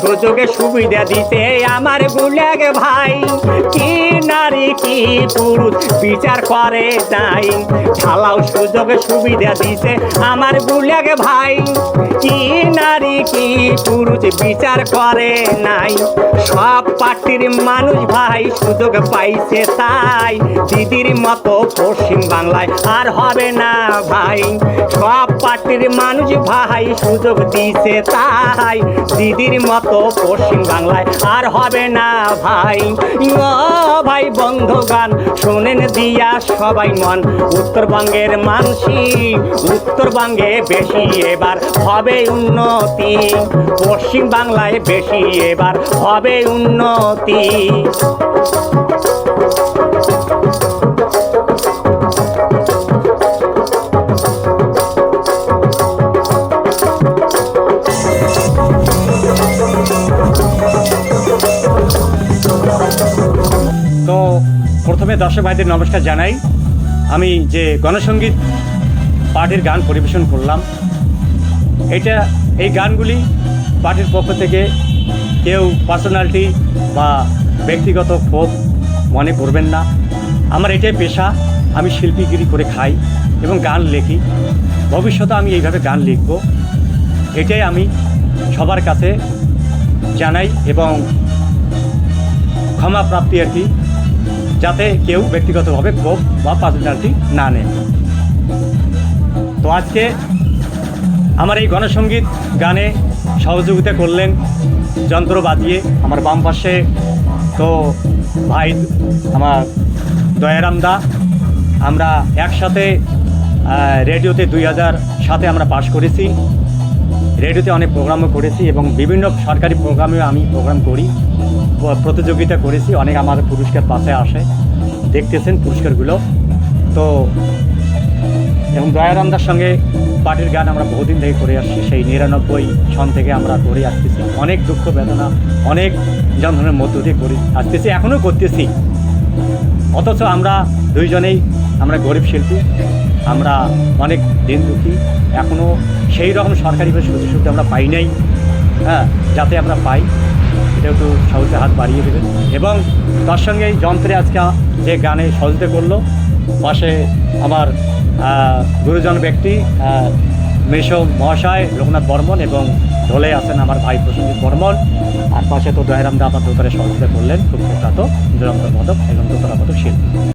সুযোগে সুবিধা দিতে আমার গুলাগ ভাই। কি পুরুষ বিচার করে নাই। ঢালাও সুযোগে সুবিধা দিতে আমার গুলাগ ভাই। কি নারী, কি পুরুষ বিচার করে নাই। সব পার্টির মানুষ ভাই সুযোগ পাইছে তাই। দিদির মতো পশ্চিম বাংলায় আর হবে না ভাই। সব পার্টির মানুষ ভাই সুযোগ দিছে তাই। দিদির মতো পশ্চিম বাংলায় আর হবে না ভাই। ভাই ভাই বন্ধুগান শোনেন দিয়া সবাই মন। উত্তরবঙ্গের মানসি, উত্তরবঙ্গে বেশি এবার হবে উন্নতি। পশ্চিম বাংলায় বেশি এবার হবে উন্নতি। প্রথমে দর্শক ভাইদের নমস্কার জানাই। আমি যে গণসঙ্গীত পার্টির গান পরিবেশন করলাম, এটা এই গানগুলি পার্টির পক্ষ থেকে কেউ পার্সোনালিটি বা ব্যক্তিগত ক্ষোভ মনে করবেন না। আমার এটাই পেশা, আমি শিল্পীগিরি করে খাই এবং গান লিখি। ভবিষ্যতে আমি এইভাবে গান লিখব। এটাই আমি সবার কাছে জানাই এবং ক্ষমা প্রাপ্তি আর কি। যাতে কেউ ব্যক্তিগতভাবে ক্ষোভ বা পার্সোনালিটি না নেয়। তো আজকে আমার এই গণসঙ্গীত গানে সহযোগিতা করলেন যন্ত্র বাজিয়ে আমার বাম পাশে তো ভাই আমার দয়ারাম দা। আমরা একসাথে রেডিওতে দুই হাজার সাতে আমরা পাশ করেছি। রেডিওতে অনেক প্রোগ্রামও করেছি এবং বিভিন্ন সরকারি প্রোগ্রামেও আমি প্রোগ্রাম করি প্রতিযোগিতা করেছি, অনেক আমাদের পুরস্কার পাশে আসে, দেখতেছেন পুরস্কারগুলো। তো, এবং দয়ারামদার সঙ্গে পার্টির গান আমরা বহুদিন থেকে করে আসছি, সেই নিরানব্বই সন থেকে আমরা করে আসতেছি। অনেক দুঃখ, বেদনা, অনেক যন্ত্রণের মধ্য দিয়ে করে আসতেছি এখনও করতেছি। অথচ আমরা দুইজনেই আমরা গরিব শিল্পী। আমরা অনেক দিন দুঃখী। এখনও সেই রকম সরকারিভাবে সুযোগ সুবিধা আমরা পাই নাই। হ্যাঁ যাতে আমরা পাই, এটা একটু সহজে হাত বাড়িয়ে দেবেন এবং তার সঙ্গে এই যন্ত্রে আজকে যে গানে সহযোগিতা করল, পাশে আমার গুরুজন ব্যক্তি মেশো মহাশয় লোকনাথ বর্মন এবং ঢোলে আছেন আমার ভাই প্রসেনজিৎ বর্মন। আর পাশে তো দয়ারাম দা আমার দোকানে সহযোগিতা করলেন, খুব প্রখ্যাত নিরন্তর পদক এবং দোতরা পদক শিল্পী।